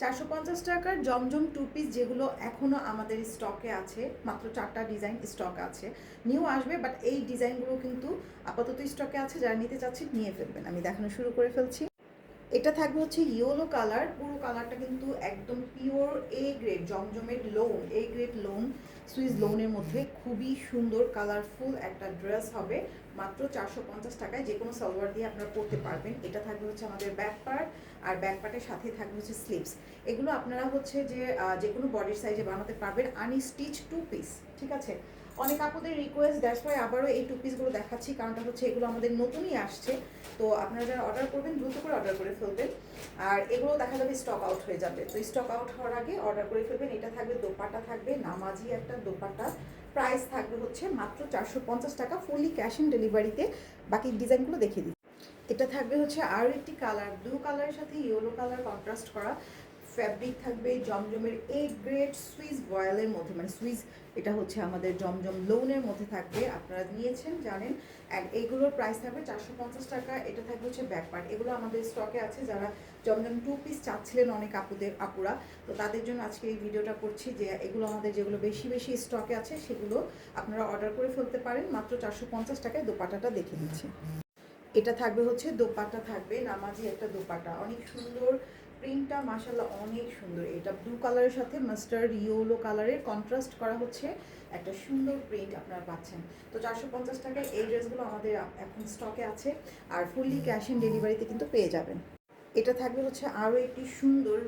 চারশো পঞ্চাশ টাকার জমজম টু পিস যেগুলো এখনও আমাদের স্টকে আছে, মাত্র চারটা ডিজাইন স্টক আছে। নিউ আসবে বাট এই ডিজাইনগুলো কিন্তু আপাতত স্টকে আছে, যারা নিতে চাচ্ছেন নিয়ে ফেলবেন। আমি দেখানো শুরু করে ফেলছি। এটা থাকবে হচ্ছে ইয়েলো কালার পুরো কালারটা কিন্তু একদম পিওর এ গ্রেড জমজমের lawn A grade lawn Swiss লোনের মধ্যে খুবই সুন্দর কালারফুল একটা ড্রেস হবে। মাত্র চারশো পঞ্চাশ টাকায় যে কোনো সালোয়ার দিয়ে আপনারা পরতে পারবেন। এটা থাকবে হচ্ছে আমাদের ব্যাক পার্ট আর ব্যাক পার্টের সাথে থাকবে হচ্ছে স্লিভস এগুলো আপনারা হচ্ছে যে যে কোনো বডির সাইজে বানাতে পারবেন আনি স্টিচ টু পিস ঠিক আছে? অনেক আপুদের রিকোয়েস্ট দ্যাটস ওয়াই আবারও এই টু পিসগুলো দেখাচ্ছি, কারণটা হচ্ছে এগুলো আমাদের নতুনই আসছে। তো আপনারা যারা অর্ডার করবেন, দ্রুত করে অর্ডার করে ফেলবেন। আর এগুলো দেখা যাবে স্টক আউট হয়ে যাবে। তো স্টক আউট হওয়ার আগে অর্ডার করে ফেলবেন। এটা থাকবে দোপাটা থাকবে, নামাজি একটা দোপাটা প্রাইস থাকবে হচ্ছে মাত্র চারশো পঞ্চাশ টাকা ফুললি ক্যাশ অন ডেলিভারিতে বাকি ডিজাইনগুলো দেখিয়ে দিই এটা থাকবে হচ্ছে আরও একটি কালার ব্লু কালারের সাথে ইয়েলো কালার কন্ট্রাস্ট করা। ফ্যাব্রিক থাকবে, জমজমের এ গ্রেড সুইস বয়েলের মধ্যে মানে সুইস এটা হচ্ছে আমাদের জমজম লোনের মধ্যে থাকবে, আপনারা নিয়েছেন, জানেন। অ্যান্ড এগুলোর প্রাইস থাকবে চারশো পঞ্চাশ টাকা, এটা থাকবে হচ্ছে ব্যাক পার্ট এগুলো আমাদের স্টকে আছে, যারা জমজম টু পিস চাচ্ছিলেন অনেক আপুদের, আপুরা। তো তাদের জন্য আজকে এই ভিডিওটা করছি যে এগুলো আমাদের যেগুলো বেশি বেশি স্টকে আছে, সেগুলো আপনারা অর্ডার করে ফেলতে পারেন। মাত্র চারশো পঞ্চাশ টাকায় দোপাটাটা দেখে দিচ্ছি এটা থাকবে হচ্ছে দোপাটা থাকবে, নামাজি একটা দোপাটা। অনেক সুন্দর প্রিন্টটা মাসাল্লাহ অনেক সুন্দর। এটা ব্লু কালারের সাথে মাস্টার্ড ইয়েলো কালারের কন্ট্রাস্ট করা হচ্ছে। একটা সুন্দর প্রিন্ট আপনারা পাচ্ছেন। তো চারশো পঞ্চাশ টাকায় এই ড্রেসগুলো আমাদের এখন স্টকে আছে আর ফুললি ক্যাশ অন ডেলিভারিতে কিন্তু পেয়ে যাবেন। এটা থাকবে হচ্ছে আরও একটি সুন্দর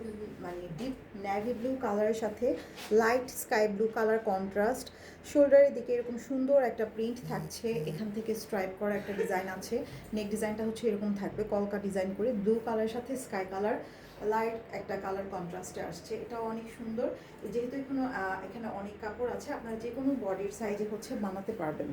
মানে ডিপ ন্যাভি ব্লু কালারের সাথে light sky blue colour contrast শোল্ডারের দিকে এরকম সুন্দর একটা প্রিন্ট থাকছে। এখান থেকে স্ট্রাইপ করা একটা ডিজাইন আছে। নেক ডিজাইনটা হচ্ছে এরকম থাকবে। কলকা ডিজাইন করে ব্লু কালারের সাথে স্কাই কালার লাইট একটা কালার কন্ট্রাস্টে আসছে। এটাও অনেক সুন্দর। যেহেতু এখানে এখানে অনেক কাপড় আছে, আপনারা যে কোনো বডির সাইজে হচ্ছে বানাতে পারবেন।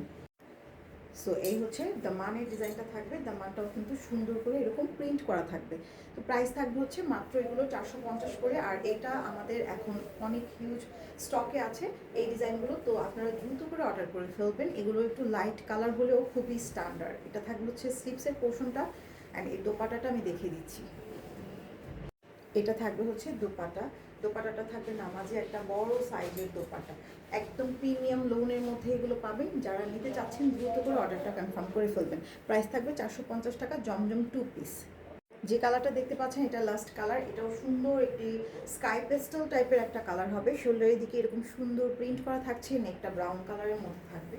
সো এই হচ্ছে দামানের ডিজাইনটা থাকবে। দামানটাও কিন্তু সুন্দর করে এরকম প্রিন্ট করা থাকবে। তো প্রাইস থাকবে হচ্ছে মাত্র এগুলো চারশো পঞ্চাশ করে। আর এটা আমাদের এখন অনেক হিউজ স্টকে আছে এই ডিজাইনগুলো তো আপনারা দ্রুত করে অর্ডার করে ফেলবেন। এগুলো একটু লাইট কালার হলেও খুবই স্ট্যান্ডার্ড এটা থাকবে হচ্ছে স্লিপসের পোর্শনটা অ্যান্ড এই দোপাটাটা আমি দেখিয়ে দিচ্ছি। এটা থাকবে হচ্ছে দোপাটা। দোপাটাটা থাকবে নামাজে একটা বড় সাইজের দোপাটা। একদম প্রিমিয়াম লোনের মধ্যে এগুলো পাবেন। যারা নিতে চাচ্ছেন দ্রুত করে অর্ডারটা কনফার্ম করে ফেলবেন। প্রাইস থাকবে চারশো পঞ্চাশ টাকা, জমজম টু পিস যে কালারটা দেখতে পাচ্ছেন, এটা লাস্ট কালার এটাও সুন্দর একটি স্কাই পেস্টেল টাইপের একটা কালার হবে। শোল্ডারের দিকে এরকম সুন্দর প্রিন্ট করা থাকছে, নেকটা ব্রাউন কালারের মধ্যে থাকবে।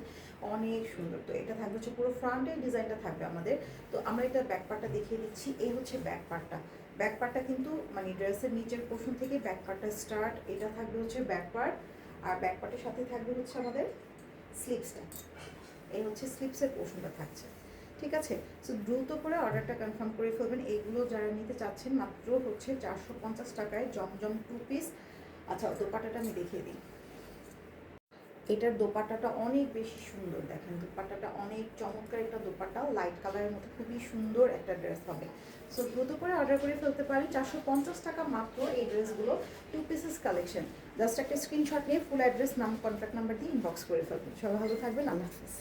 অনেক সুন্দর। তো এটা থাকবে হচ্ছে পুরো ফ্রন্টের ডিজাইনটা থাকবে আমাদের। তো আমরা এটা ব্যাক পার্টটা দেখিয়ে দিচ্ছি। এই হচ্ছে ব্যাক পার্টটা ব্যাক পার্টটা কিন্তু মানে ড্রেসের নিচের পোর্শন থেকে ব্যাক পার্টটা স্টার্ট এটা থাকবে হচ্ছে ব্যাক পার্ট আর ব্যাক পার্টের সাথে থাকবে হচ্ছে আমাদের স্লিপসটা এই হচ্ছে স্লিপসের পোর্শনটা থাকছে। ঠিক আছে? সো দ্রুত করে অর্ডারটা কনফার্ম করে ফেলবেন। এইগুলো যারা নিতে চাচ্ছেন, মাত্র হচ্ছে চারশো পঞ্চাশ টাকায় জমজম টু পিস আচ্ছা দোপাটাটা আমি দেখিয়ে দিই। এটার দোপাট্টাটা অনেক বেশি সুন্দর, দেখেন। দোপাট্টাটা অনেক চমৎকার একটা দোপাট্টা। লাইট কালারের মধ্যে খুবই সুন্দর একটা ড্রেস হবে। সো দ্রুত করে অর্ডার করে ফেলতে পারেন। চারশো পঞ্চাশ টাকা মাত্র এই ড্রেসগুলো টু পিসেস কালেকশন জাস্ট একটা স্ক্রিনশট নিয়ে ফুল অ্যাড্রেস নাম কন্ট্যাক্ট নাম্বার দিয়ে ইনবক্স করে ফেলবেন। সবাই ভালো থাকবেন। আল্লাহ হাফিজ।